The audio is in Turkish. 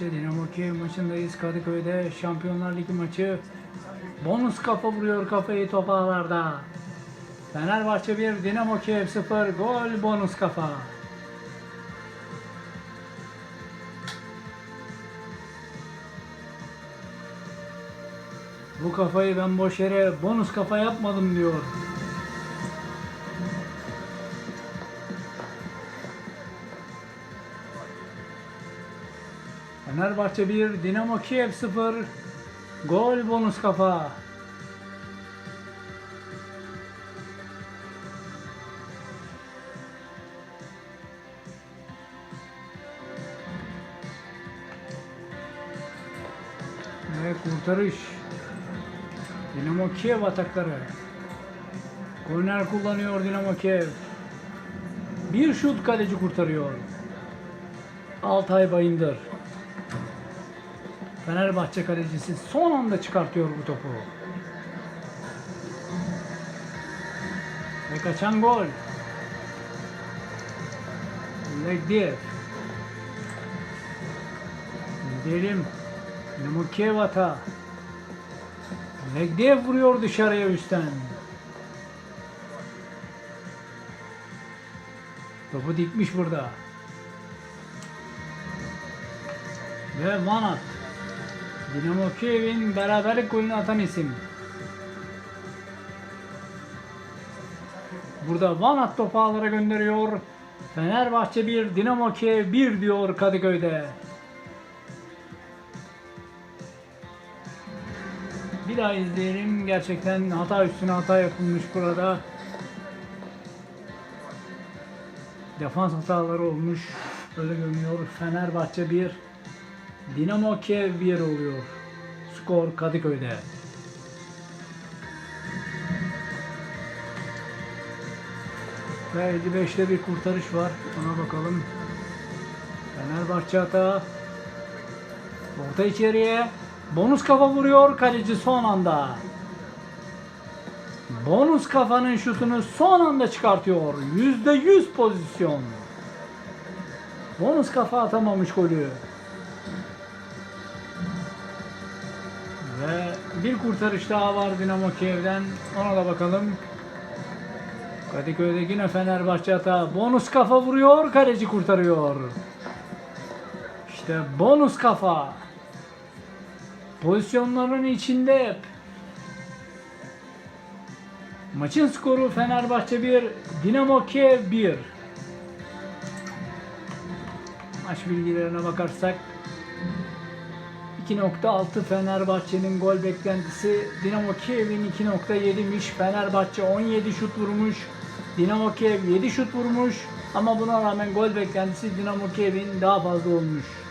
Dinamo Kiev maçındayız Kadıköy'de Şampiyonlar Ligi maçı. Bonus kafa vuruyor kafayı top ağlarda. Fenerbahçe 1, Dinamo Kiev 0, gol bonus kafa. Bu kafayı ben boş yere bonus kafa yapmadım diyor. Fenerbahçe 1, Dinamo Kiev 0. Gol bonus kafa. Ve kurtarış. Dinamo Kiev atakları. Korner kullanıyor Dinamo Kiev. Bir şut kaleci kurtarıyor. Altay Bayındır. Fenerbahçe kalecisi son anda çıkartıyor bu topu. Ve kaçan gol. Legdir. Gidelim. Nemukev ata. Legdir vuruyor dışarıya üstten. Topu dikmiş burada. Ve Manat. Dinamo Kiev'in beraberlik golünü atan isim. Burada Vanat topu ağlara gönderiyor. Fenerbahçe 1, Dinamo Kiev 1 diyor Kadıköy'de. Bir daha izleyelim. Gerçekten hata üstüne hata yapılmış burada. Defans hataları olmuş. Öyle görünüyor. Fenerbahçe 1, Dinamo Kiev 1 oluyor. Skor Kadıköy'de. Ve 55'te bir kurtarış var. Ona bakalım. Fenerbahçe hata. Orta içeriye. Bonus kafa vuruyor kaleci son anda. Bonus kafanın şutunu son anda çıkartıyor. %100 pozisyon. Bonus kafa atamamış golü. Ve bir kurtarış daha var Dinamo Kiev'den. Ona da bakalım. Kadıköy'de yine Fenerbahçe hata. Bonus kafa vuruyor, kaleci kurtarıyor. İşte bonus kafa. Pozisyonların içinde hep. Maçın skoru Fenerbahçe 1, Dinamo Kiev 1. Maç bilgilerine bakarsak 2.6 Fenerbahçe'nin gol beklentisi Dinamo Kiev'in 2.7'miş. Fenerbahçe 17 şut vurmuş. Dinamo Kiev 7 şut vurmuş. Ama buna rağmen gol beklentisi Dinamo Kiev'in daha fazla olmuş.